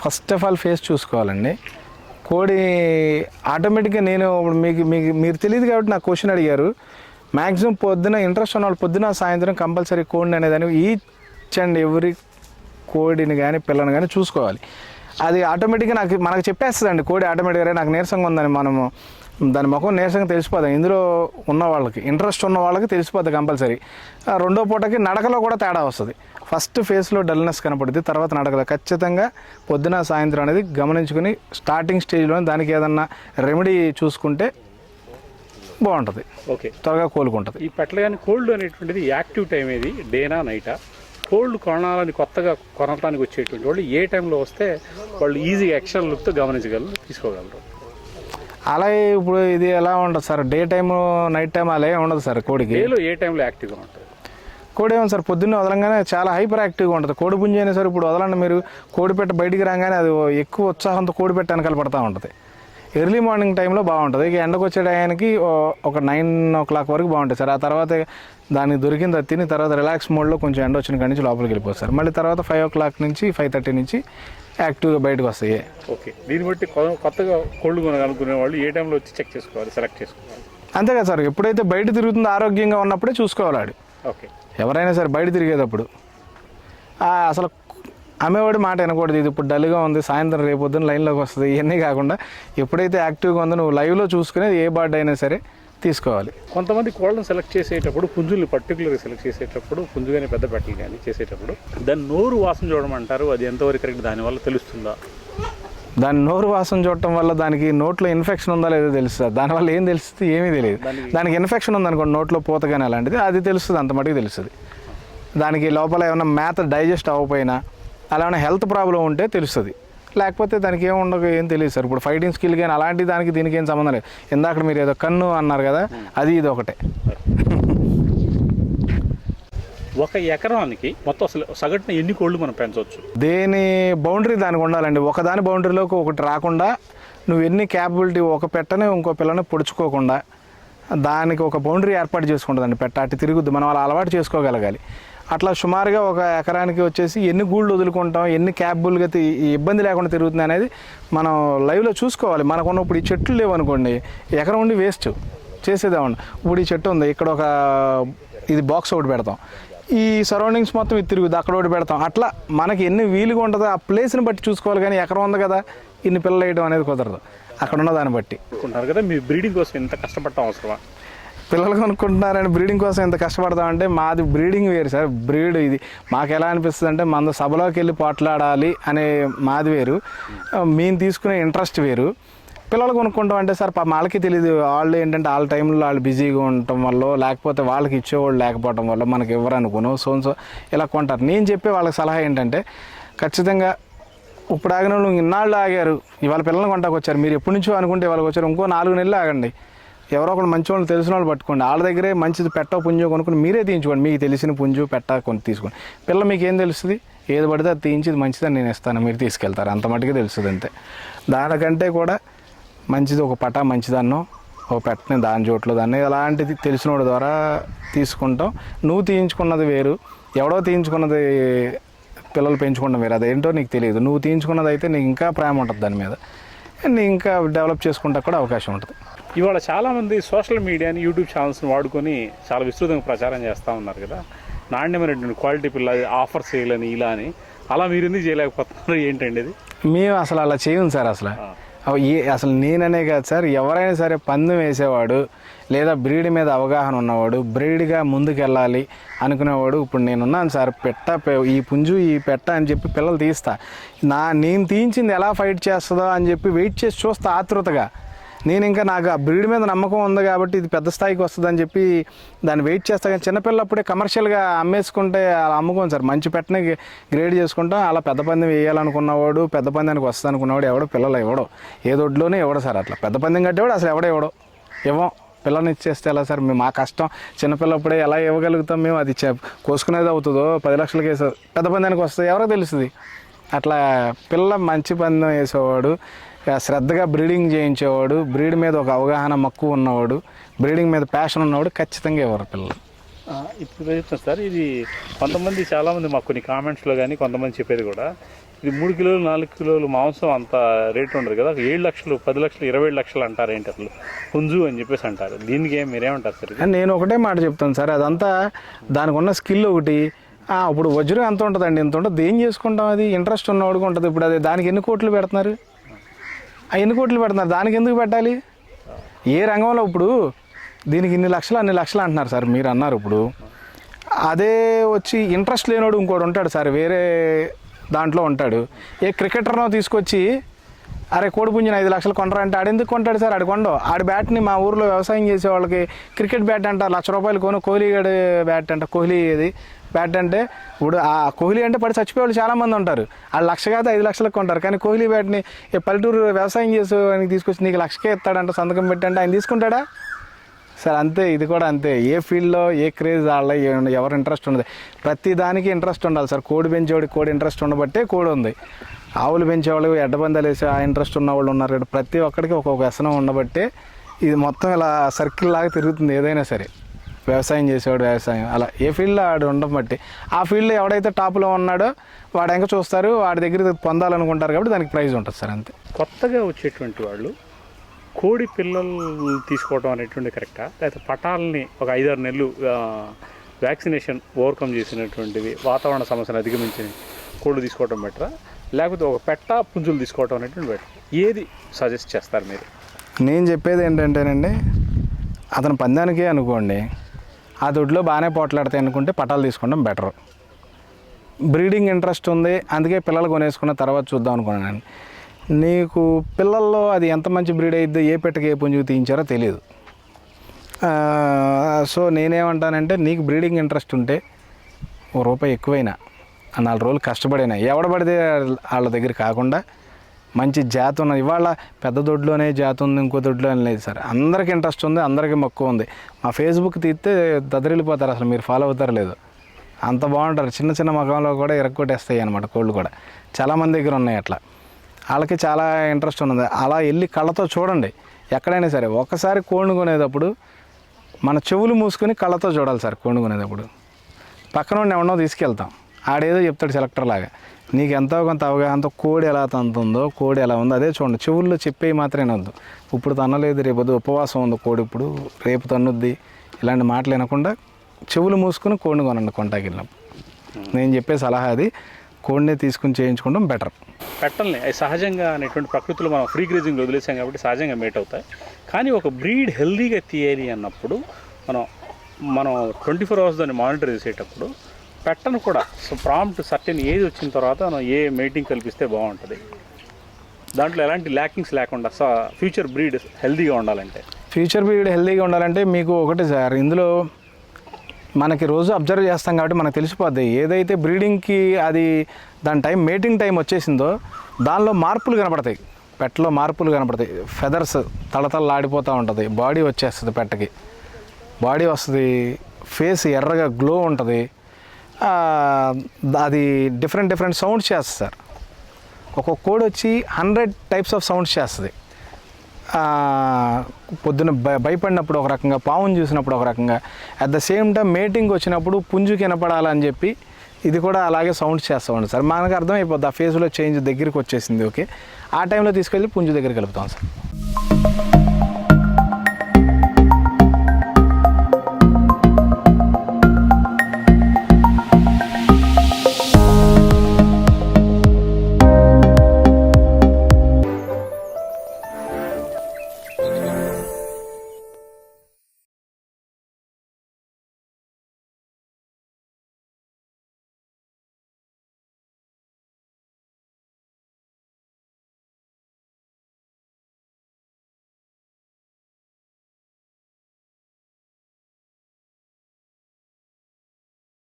First of all face చూసుకోవాలండి. కోడి ఆటోమేటిక్గా నేను ఇప్పుడు మీకు మీకు మీరు తెలియదు కాబట్టి నాకు క్వశ్చన్ అడిగారు. మ్యాక్సిమం పొద్దున ఇంట్రెస్ట్ ఉన్న వాళ్ళు పొద్దున సాయంత్రం కంపల్సరీ కోడిని అనేదాన్ని ఈచ్ అండ్ ఎవ్రీ కోడిని కానీ పిల్లని కానీ చూసుకోవాలి. అది ఆటోమేటిక్గా నాకు మనకు చెప్పేస్తుందండి కోడి ఆటోమేటిక్గా నాకు నీరసంగా ఉందని మనము దాని ముఖం నీరసంగా తెలిసిపోతుంది ఇందులో ఉన్న వాళ్ళకి ఇంట్రెస్ట్ ఉన్న వాళ్ళకి తెలిసిపోతుంది కంపల్సరీ. రెండో పూటకి నడకలో కూడా తేడా వస్తుంది. ఫస్ట్ ఫేస్లో డల్నెస్ కనపడుతుంది తర్వాత నడకలో. ఖచ్చితంగా పొద్దున సాయంత్రం అనేది గమనించుకుని స్టార్టింగ్ స్టేజ్లో దానికి ఏదన్నా రెమెడీ చూసుకుంటే బాగుంటుంది. ఓకే త్వరగా కోలుకుంటుంది. ఈ పెట్టలు కానీ కోల్డ్ అనేటువంటిది యాక్టివ్ టైం ఏది? డేనా నైటా? కోల్డ్ కొనాలని కొత్తగా కొనడానికి వచ్చేటువంటి వాళ్ళు ఏ టైంలో వస్తే వాళ్ళు ఈజీగా యాక్షన్ లుక్తో గమనించగలరు తీసుకోగలరు? అలాగే ఇప్పుడు ఇది ఎలా ఉంటుంది sir? Day time night time అలా ఉండదు సార్ కోడికి. డేలో ఏ టైంలో యాక్టివ్గా ఉంటుంది కోడి ఏమో సార్ పొద్దున్నే వదలంగానే చాలా హైపర్ యాక్టివ్గా ఉంటుంది. కోడి పుంజి అయినా సరే ఇప్పుడు వదలండి మీరు. కోడి పెట్ట బయటికి రాగానే అది ఎక్కువ ఉత్సాహంతో కోడి పెట్ట వెనకాల పడతా ఉంటుంది. ఎర్లీ మార్నింగ్ టైంలో బాగుంటుంది. ఇక ఎండకు వచ్చే టయానికి ఓ- ఒక నైన్ ఓ క్లాక్ వరకు బాగుంటుంది సార్. ఆ తర్వాత దానికి దొరికింది తిని తర్వాత రిలాక్స్ మోడ్లో కొంచెం ఎండ వచ్చిన కాడి నుంచి లోపలికి వెళ్ళిపోతుంది సార్. మళ్ళీ తర్వాత ఫైవ్ ఓ క్లాక్ నుంచి ఫైవ్ థర్టీ నుంచి యాక్టివ్గా బయటకు వస్తాయి. ఓకే. దీన్ని బట్టి కొత్తగా కోల్డ్ కొనాలనుకునే వాళ్ళు ఏ టైంలో వచ్చి చెక్ చేసుకోవాలి సెలెక్ట్ చేసుకోవాలి? అంతే కదా సార్. ఎప్పుడైతే బయట తిరుగుతుందో ఆరోగ్యంగా ఉన్నప్పుడే చూసుకోవాలి ఆడు. ఓకే. ఎవరైనా సరే బయట తిరిగేటప్పుడు. అసలు అమ్మేవాడి మాట వినకూడదు. ఇది ఇప్పుడు డల్గా ఉంది సాయంత్రం రేపు పొద్దున్న లైన్లోకి వస్తుంది ఇవన్నీ కాకుండా ఎప్పుడైతే యాక్టివ్గా ఉందో నువ్వు లైవ్లో చూసుకునేది ఏ బర్డ్ అయినా సరే తీసుకోవాలి. కొంతమంది కోళ్ళను సెలెక్ట్ చేసేటప్పుడు పుంజుల్ని పర్టికులర్గా సెలెక్ట్ చేసేటప్పుడు పుంజు కానీ పెద్ద పెట్టలు కానీ చేసేటప్పుడు దాని నోరు వాసన చూడమంటారు అది ఎంతవరకు కరెక్ట్ దానివల్ల తెలుస్తుందా? దాని నోరు వాసన చూడటం వల్ల దానికి నోట్లో ఇన్ఫెక్షన్ ఉందా లేదో తెలుస్తుంది దానివల్ల ఏం తెలుస్తుంది ఏమీ తెలియదు. దానికి- దానికి ఇన్ఫెక్షన్ ఉందనుకోండి నోట్లో పూత కానీ అలాంటిది అది తెలుస్తుంది అంత మటుకు తెలుస్తుంది. దానికి లోపల ఏమైనా మేత డైజెస్ట్ అవ్వకపోయినా అలా ఏమైనా హెల్త్ ప్రాబ్లం ఉంటే తెలుస్తుంది. లేకపోతే దానికి ఏం ఉండదు ఏం తెలియదు సార్. ఇప్పుడు ఫైటింగ్ స్కిల్ కానీ అలాంటి దానికి దీనికి ఏం సంబంధం లేదు. ఇందాక మీరు ఏదో కన్ను అన్నారు కదా అది ఇది ఒకటే. ఒక ఎకరానికి మొత్తం అసలు సగటున ఎన్ని కోళ్ళు మనం పెంచవచ్చు? దేని బౌండరీ దానికి ఉండాలండి. ఒకదాని బౌండరీలోకి ఒకటి రాకుండా నువ్వు ఎన్ని క్యాపబిలిటీ ఒక పెట్టని ఇంకో పిల్లని పొడుచుకోకుండా దానికి ఒక బౌండరీ ఏర్పాటు చేసుకుంటుందండి. పెట్ట అటు తిరుగుద్ది. మనం అలా అలవాటు చేసుకోగలగాలి. అట్లా సుమారుగా ఒక ఎకరానికి వచ్చేసి ఎన్ని గూళ్ళు వదులుకుంటాం ఎన్ని క్యాపబుల్గా ఇబ్బంది లేకుండా తిరుగుతుంది అనేది మనం లైవ్లో చూసుకోవాలి. మనకున్న ఇప్పుడు ఈ చెట్లు లేవనుకోండి ఎకరం ఉండి వేస్ట్ చేసేదేమండి ఇప్పుడు ఈ చెట్టు ఉంది ఇక్కడ ఒక ఇది బాక్స్ ఒకటి పెడతాం. ఈ సరౌండింగ్స్ మొత్తం ఇది తిరుగుద్ది అక్కడ ఒకటి పెడతాం. అట్లా మనకి ఎన్ని వీలుగా ఉంటుందో ఆ ప్లేస్ని బట్టి చూసుకోవాలి కానీ ఎక్కడ ఉంది కదా ఇన్ని పిల్లలు వేయడం అనేది కుదరదు. అక్కడ ఉన్న దాన్ని బట్టి కదా మీ బ్రీడింగ్ కోసం ఎంత కష్టపడటం అవసరమా? పిల్లలు కొనుక్కుంటున్నారని బ్రీడింగ్ కోసం ఎంత కష్టపడతామంటే మాది బ్రీడింగ్ వేరు సార్ బ్రీడ్ ఇది. మాకు ఎలా అనిపిస్తుంది అంటే మన సభలోకి వెళ్ళి పోట్లాడాలి అనే మాది వేరు. మేము తీసుకునే ఇంట్రెస్ట్ వేరు. పిల్లలు కొనుక్కుంటాం అంటే సార్ వాళ్ళకి తెలియదు వాళ్ళు ఏంటంటే వాళ్ళ టైంలో వాళ్ళు బిజీగా ఉండటం వల్ల లేకపోతే వాళ్ళకి ఇచ్చేవాళ్ళు లేకపోవడం వల్ల మనకి ఇవ్వరు అనుకోను. సో సో ఇలా కొంటారు. నేను చెప్పే వాళ్ళకి సలహా ఏంటంటే ఖచ్చితంగా ఇప్పుడు ఆగిన వాళ్ళు ఇన్నాళ్ళు ఆగారు. ఇవాళ పిల్లల్ని కొంటాకు వచ్చారు మీరు ఎప్పటి నుంచో అనుకుంటే వాళ్ళకి వచ్చారు ఇంకో నాలుగు నెలలు ఆగండి. ఎవరో ఒకరు మంచి వాళ్ళు తెలిసిన వాళ్ళు పట్టుకోండి. వాళ్ళ దగ్గరే మంచిది పెట్ట పుంజు కొనుక్కొని మీరే తీయించుకోండి. మీకు తెలిసిన పుంజు పెట్ట కొని తీసుకోండి. పిల్ల మీకు ఏం తెలుస్తుంది? ఏది పడితే అది తీయించింది మంచిదని నేను ఇస్తాను. మీరు తీసుకెళ్తారు. అంత మటుకే తెలుస్తుంది అంతే. దానికంటే కూడా మంచిది ఒక పట మంచిదన్నో ఒక పెట్టని దాని చోట్ల దాన్ని అలాంటిది తెలిసినోడి ద్వారా తీసుకుంటాం. నువ్వు తీయించుకున్నది వేరు. ఎవడో తీయించుకున్నది పిల్లలు పెంచుకుంటాం వేరు. అదేంటో నీకు తెలియదు. నువ్వు తీయించుకున్నది అయితే నీకు ఇంకా ప్రేమ ఉంటుంది దాని మీద. నీ ఇంకా డెవలప్ చేసుకుంటా కూడా అవకాశం ఉంటుంది. ఇవాళ చాలామంది సోషల్ మీడియాని యూట్యూబ్ ఛానల్స్ని వాడుకొని చాలా విస్తృతంగా ప్రచారం చేస్తూ ఉన్నారు కదా. నాణ్యమైనటువంటి క్వాలిటీ పిల్ల ఆఫర్ చేయాలని ఇలా అని. అలా మీరు ఎందుకు చేయలేకపోతున్నారు? ఏంటండి ఇది? మేము అసలు అలా చేయం సార్ అసలు. ఏ అసలు నేననే కాదు సార్. ఎవరైనా సరే పందెం వేసేవాడు లేదా బ్రీడ్ మీద అవగాహన ఉన్నవాడు బ్రీడ్గా ముందుకెళ్ళాలి అనుకునేవాడు ఇప్పుడు నేనున్నాను సార్. పెట్ట ఈ పుంజు ఈ పెట్ట అని చెప్పి పిల్లలు తీస్తా. నా నేను తీయించింది ఎలా ఫైట్ చేస్తుందో అని చెప్పి వెయిట్ చేసి చూస్తా ఆతృతగా. నేను ఇంకా నాకు ఆ బ్రీడ్ మీద నమ్మకం ఉంది కాబట్టి ఇది పెద్ద స్థాయికి వస్తుందని చెప్పి దాన్ని వెయిట్ చేస్తా. కానీ చిన్నపిల్లప్పుడే కమర్షియల్గా అమ్మేసుకుంటే అలా అమ్ముకోను సార్. మంచి పెట్టని గ్రేడ్ చేసుకుంటాం. అలా పెద్ద పందెం వేయాలనుకున్నవాడు పెద్ద పందానికి వస్తుంది అనుకున్నవాడు ఎవడో పిల్లలు ఎవడో ఏ దొడ్లోనే ఎవడో సార్ అట్లా. పెద్ద పందెం కట్టేవాడు అసలు ఎవడో ఎవడో. ఇవ్వం. పిల్లని ఇచ్చేస్తే ఎలా సార్? మేము మా కష్టం. చిన్నపిల్లప్పుడే ఎలా ఇవ్వగలుగుతాం మేము? అది కోసుకునేది అవుతుందో? పది లక్షలకి వేసే పెద్ద పందానికి వస్తుంది? ఎవరో తెలుస్తుంది. అట్లా పిల్ల మంచి పందెం వేసేవాడు. శ్రద్ధగా బ్రీడింగ్ చేయించేవాడు బ్రీడ్ మీద ఒక అవగాహన మక్కువ ఉన్నవాడు బ్రీడింగ్ మీద ప్యాషన్ ఉన్నవాడు ఖచ్చితంగా ఇవ్వరు పిల్లలు. ఇప్పుడు చెప్తాను సార్ ఇది కొంతమంది చాలామంది మాకు కొన్ని కామెంట్స్లో కానీ కొంతమంది చెప్పేది కూడా ఇది మూడు కిలోలు నాలుగు కిలోలు మాంసం అంత రేట్ ఉండదు కదా ఏడు లక్షలు పది లక్షలు ఇరవై ఏడు లక్షలు అంటారు ఏంటి అసలు? పుంజు అని చెప్పేసి అంటారు. దీనికి ఏం మీరేమంటారు సార్ నేను ఒకటే మాట చెప్తాను సార్ అదంతా దానికి ఉన్న స్కిల్ ఒకటి. ఆ, ఇప్పుడు వజ్రం ఎంత ఉంటుందండి? ఎంత ఉంటుంది. ఏం చేసుకుంటాం అది? ఇంట్రెస్ట్ ఉన్నవాడికి ఉంటుంది. ఇప్పుడు అది దానికి ఎన్ని కోట్లు పెడుతున్నారు? ఎన్ని కోట్లు పెడుతున్నారు? దానికి ఎందుకు పెట్టాలి? ఏ రంగంలో ఇప్పుడు దీనికి ఇన్ని లక్షలు అన్ని లక్షలు అంటున్నారు సార్ మీరు అన్నారు ఇప్పుడు. అదే వచ్చి ఇంట్రెస్ట్ లేనోడు ఇంకోటి ఉంటాడు సార్ వేరే దాంట్లో ఉంటాడు. ఏ క్రికెటర్నో తీసుకొచ్చి అరే కోడిపుంజిని ఐదు లక్షలు కొంటారా అంటే ఆడెందుకు కొంటాడు సార్? ఆడు కొండో. ఆడి బ్యాట్ని మా ఊర్లో వ్యవసాయం చేసే వాళ్ళకి క్రికెట్ బ్యాట్ అంట లక్ష రూపాయలు కొను కోహ్లీ గడి బ్యాట్ అంట కోహ్లీ ఇది బ్యాట్ అంటే ఇప్పుడు ఆ కోహ్లీ అంటే పడి చచ్చిపోయే వాళ్ళు చాలామంది ఉంటారు. ఆ లక్ష కాదు ఐదు లక్షలకు కొంటారు. కానీ కోహ్లీ బ్యాట్ని ఈ పల్లెటూరు వ్యవసాయం చేసే తీసుకొచ్చి నీకు లక్షకే ఇస్తాడంట సంతకం పెట్టంటే ఆయన తీసుకుంటాడా? సార్ అంతే. ఇది కూడా అంతే. ఏ ఫీల్డ్లో ఏ క్రేజ్ వాళ్ళ ఎవరు ఇంట్రెస్ట్ ఉండదు. ప్రతి దానికి ఇంట్రెస్ట్ ఉండాలి సార్. కోడి పెంచేవాడికి కోడి ఇంట్రెస్ట్ ఉండబట్టే కోడి ఉంది. ఆవులు పెంచేవాళ్ళు ఎడ్డబందాలు వేసే ఆ ఇంట్రెస్ట్ ఉన్న వాళ్ళు ఉన్నారు ఇక్కడ ప్రతి ఒక్కడికి ఒక్కొక్క వ్యసనం ఉండబట్టే ఇది మొత్తం ఇలా సర్కిల్ లాగా తిరుగుతుంది ఏదైనా సరే. వ్యవసాయం చేసేవాడు వ్యవసాయం. అలా ఏ ఫీల్డ్లో ఆడు ఉండడం బట్టి. ఆ ఫీల్డ్లో ఎవడైతే టాప్లో ఉన్నాడో వాడు ఇంకా చూస్తారు వాడి దగ్గర పొందాలనుకుంటారు కాబట్టి దానికి ప్రైజ్ ఉంటుంది సార్ అంతే. కొత్తగా వచ్చేటువంటి వాళ్ళు కోడి పిల్లలు తీసుకోవడం అనేటువంటి కరెక్టా? లేకపోతే పటాలని ఒక ఐదారు నెలలు వ్యాక్సినేషన్ ఓవర్కమ్ చేసినటువంటివి వాతావరణ సమస్యను అధిగమించిన కోళ్ళు తీసుకోవడం బెటరా? లేకపోతే ఒక పెట్ట పుంజులు తీసుకోవడం అనేటువంటి బెటర్? ఏది సజెస్ట్ చేస్తారు మీరు? నేను చెప్పేది ఏంటంటేనండి అతను పందానికే అనుకోండి ఆ దొడ్లో బాగానే పోట్లాడతాయి అనుకుంటే పటాలు తీసుకోవడం బెటర్ బ్రీడింగ్ ఇంట్రెస్ట్ ఉంది. అందుకే పిల్లలు కొనేసుకున్న తర్వాత చూద్దాం అనుకున్నాను నీకు పిల్లల్లో అది ఎంత మంచి బ్రీడ్ అయిద్దో ఏ పెట్టకి ఏ పుంజుకు తీయించారో తెలియదు సో నేనేమంటానంటే నీకు బ్రీడింగ్ ఇంట్రెస్ట్ ఉంటే ఓ రూపాయి ఎక్కువైనా నాలుగు రోజులు కష్టపడైనా ఎవడబడితే వాళ్ళ దగ్గర కాకుండా మంచి జాతి ఉన్నది. ఇవాళ పెద్ద దొడ్లోనే జాతి ఉంది ఇంకో దొడ్లో అని లేదు సార్. అందరికి ఇంట్రెస్ట్ ఉంది అందరికీ మక్కువ ఉంది. మా ఫేస్బుక్ తీస్తే దదరిల్లిపోతారు అసలు మీరు ఫాలో అవుతారు లేదు. అంత బాగుంటారు. చిన్న చిన్న మగంలో కూడా ఇరక్కొట్టేస్తాయి అనమాట కోళ్ళు కూడా. చాలామంది దగ్గర ఉన్నాయి అట్లా. వాళ్ళకి చాలా ఇంట్రెస్ట్ ఉన్నది. అలా వెళ్ళి కళ్ళతో చూడండి. ఎక్కడైనా సరే ఒకసారి కోడిని కొనేటప్పుడు మన చెవులు మూసుకొని కళ్ళతో చూడాలి సార్ కోడిని కొనేటప్పుడు. పక్కన ఉన్న ఎవరినో తీసుకెళ్తాం. ఆడేదో చెప్తాడు సెలెక్టర్ లాగా. నీకు ఎంతో కొంత అవగాహనతో కోడి ఎలా తంతుందో కోడి ఎలా ఉందో అదే చూడండి. చెవుల్లో చెప్పేవి మాత్రమే వద్దు. ఇప్పుడు తనలేదు రేపు వద్దు ఉపవాసం ఉంది కోడి ఇప్పుడు రేపు తన్నుద్ది. ఇలాంటి మాటలు వినకుండా చెవులు మూసుకుని కోడిని కొనండి కొంటాకి వెళ్ళినప్పుడు నేను చెప్పే సలహా అది. కోడిని తీసుకుని చేయించుకోవడం బెటర్. పెట్టల్ని. అవి సహజంగా అనేటువంటి ప్రకృతిలో మనం ఫ్రీ గ్రేజింగ్ వదిలేసాం కాబట్టి సహజంగా మేట్ అవుతాయి. కానీ ఒక బ్రీడ్ హెల్దీగా తీయాలి అన్నప్పుడు మనం మనం ట్వంటీ ఫోర్ అవర్స్ దాన్ని మానిటర్ చేసేటప్పుడు పెట్టను కూడా. సో ప్రాంప్ట్ సర్టెన్ ఏజ్ వచ్చిన తర్వాత ఏ మేటింగ్ కల్పిస్తే బాగుంటుంది. దాంట్లో ఎలాంటి ల్యాకింగ్స్ లేకుండా సో ఫ్యూచర్ బ్రీడ్ హెల్దీగా ఉండాలంటే. ఫ్యూచర్ బ్రీడ్ హెల్దీగా ఉండాలంటే మీకు ఒకటి సార్ ఇందులో మనకి రోజు అబ్జర్వ్ చేస్తాం కాబట్టి మనకు తెలిసిపోద్ది. ఏదైతే బ్రీడింగ్కి అది దాని టైం మేటింగ్ టైం వచ్చేసిందో దానిలో మార్పులు కనపడతాయి. పెట్టలో మార్పులు కనపడతాయి. ఫెదర్స్ తళతళలాడిపోతూ ఉంటుంది. బాడీ వచ్చేస్తుంది పెట్టకి. బాడీ వస్తుంది ఫేస్ ఎర్రగా గ్లో ఉంటుంది. అది డిఫరెంట్ డిఫరెంట్ సౌండ్స్ చేస్తుంది సార్. ఒక్కొక్క కోడ్ వచ్చి హండ్రెడ్ టైప్స్ ఆఫ్ సౌండ్స్ చేస్తుంది. పొద్దున భయపడినప్పుడు ఒక రకంగా పావును చూసినప్పుడు ఒక రకంగా at the same time mating వచ్చినప్పుడు పుంజుకి వినపడాలని చెప్పి ఇది కూడా అలాగే సౌండ్స్ చేస్తూ ఉంటుంది సార్. మనకు అర్థమైపోద్ది ఆ ఫేస్లో చేంజ్ దగ్గరికి వచ్చేసింది ఓకే ఆ టైంలో తీసుకెళ్ళి పుంజు దగ్గర కలుపుతాం సార్.